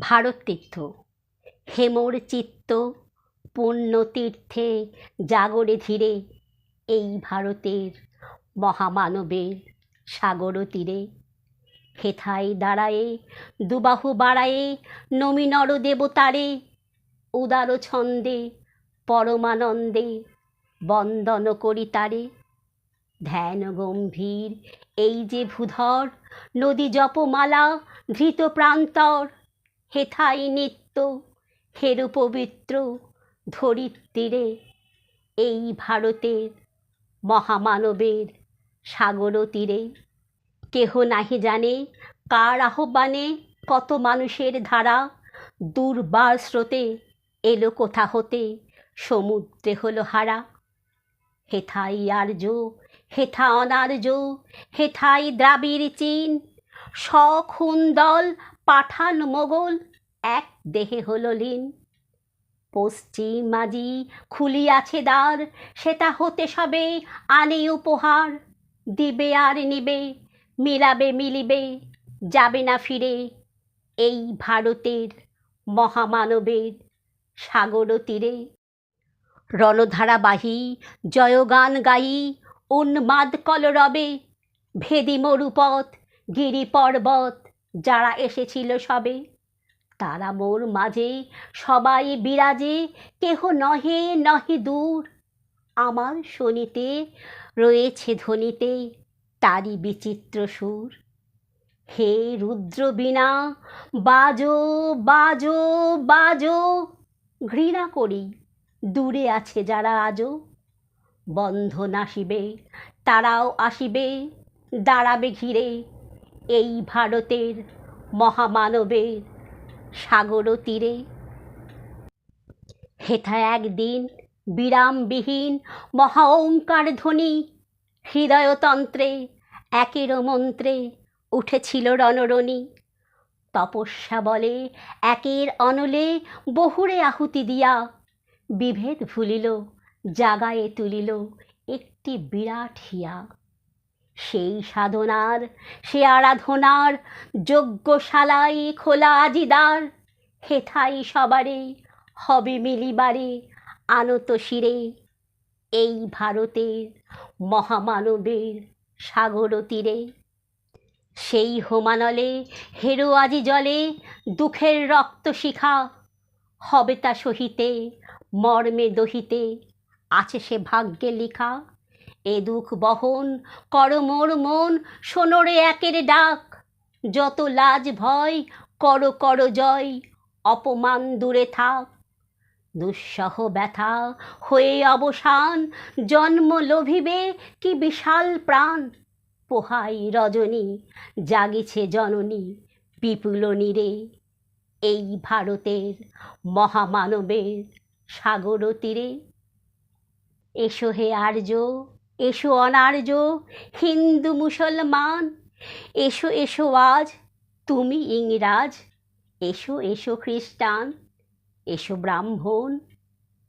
ভারত তীর্থ হেমর চিত্ত, পুণ্যতীর্থে জাগরে ধীরে এই ভারতের মহামানবের সাগর তীরে। হেথায় দাঁড়ায়ে, দুবাহু বাড়ায়ে নমিনর দেবতারে, উদার ছন্দে, পরমানন্দে বন্দন করি তারে। ধ্যান গম্ভীর, এই যে ভূধর, নদী জপমালা, ধৃত প্রান্তর হেথাই নিত্য, হেরু পবিত্র ধরিত্রীরে। এই ভারতের মহামানবের সাগর তীরে কেহ নাহি জানে কার আহ্বানে কত মানুষের ধারা। দুর্বার স্রোতে এলো কোথা হতে, সমুদ্রে হলো হারা। হেথাই আর্য হেথা অনার্য, হেথাই দ্রাবিড় চীন সখুন দল পাঠান মোগল, এক দেহে হলো লীন। পশ্চিম মাঝি খুলিয়াছে দ্বার, সেটা হতে সবে আনে উপহার। দিবে আর নিবে, মিলাবে মিলিবে, যাবে না ফিরে এই ভারতের মহামানবের সাগর তীরে। রণধারাবাহী জয়গান গাই উন্মাদ কলরবে, ভেদি মরুপথ, গিরি পর্বত যারা এসেছিল সবে, তারা মোর মাঝে সবাই বিরাজে, কেহ নহে নহে দূর। আমার শনিতে রয়েছে ধ্বনিতে তারই বিচিত্র সুর। হে রুদ্র বীণা, বাজো বাজো বাজো, ঘৃণা করি, দূরে আছে যারা আজও বন্ধন আসিবে, তারাও আসিবে, দাঁড়াবে ঘিরে এই ভারতের মহামানবের সাগর তীরে। হেথা একদিন বিরামবিহীন মহা ওঙ্কার ধ্বনি হৃদয়তন্ত্রে, একের মন্ত্রে উঠেছিল রণরণী। তপস্যা বলে একের অনলে বহুরে আহুতি দিয়া। বিভেদ ভুলিল, জাগায়ে তুলিল একটি বিরাট হিয়া। সেই সাধনার, সে আরাধনার যজ্ঞশালায় খোলা আজিদার। হেথাই সবারে হবে মিলিবারে আনত শিরে। এই ভারতের মহামানবের সাগর তীরে। সেই হোমানলে হেরো আজি জলে দুঃখের রক্ত শিখা। হবে তা সহিতে মর্মে দহিতে আছে সে ভাগ্যে লিখা। এ দুঃখ বহন কর মোর মন সোনরে একের ডাক। যত লাজ ভয়, কর কর জয়, অপমান দূরে থাক। দুঃসহ ব্যথা হয়ে অবসান, জন্ম লোভিবে কি বিশাল প্রাণ। পোহাই রজনী, জাগিছে জননী, বিপুল নীরে। এই ভারতের মহামানবের সাগর তীরে। এসো হে আর্য এসো অনার্য, হিন্দু মুসলমান। এসো এসো আজ, তুমি ইংরাজ। এসো এসো খ্রিস্টান, এসো ব্রাহ্মণ।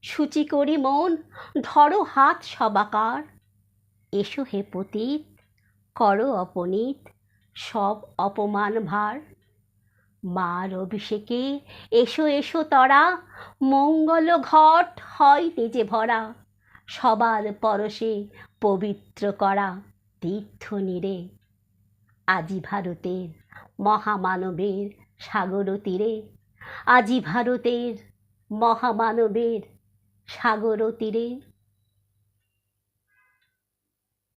সূচি করি মন, ধরো হাত সবাকার। এসো হে পতীত, করো অপনীত, সব অপমান ভার। মার অভিষেকে এসো এসো তরা, মঙ্গল ঘট হয় নিজে ভরা। সবার পরশে পবিত্র করা তীর্থ নীরে। আজি ভারতের মহামানবের সাগর তীরে। আজি ভারতের মহামানবের সাগর তীরে।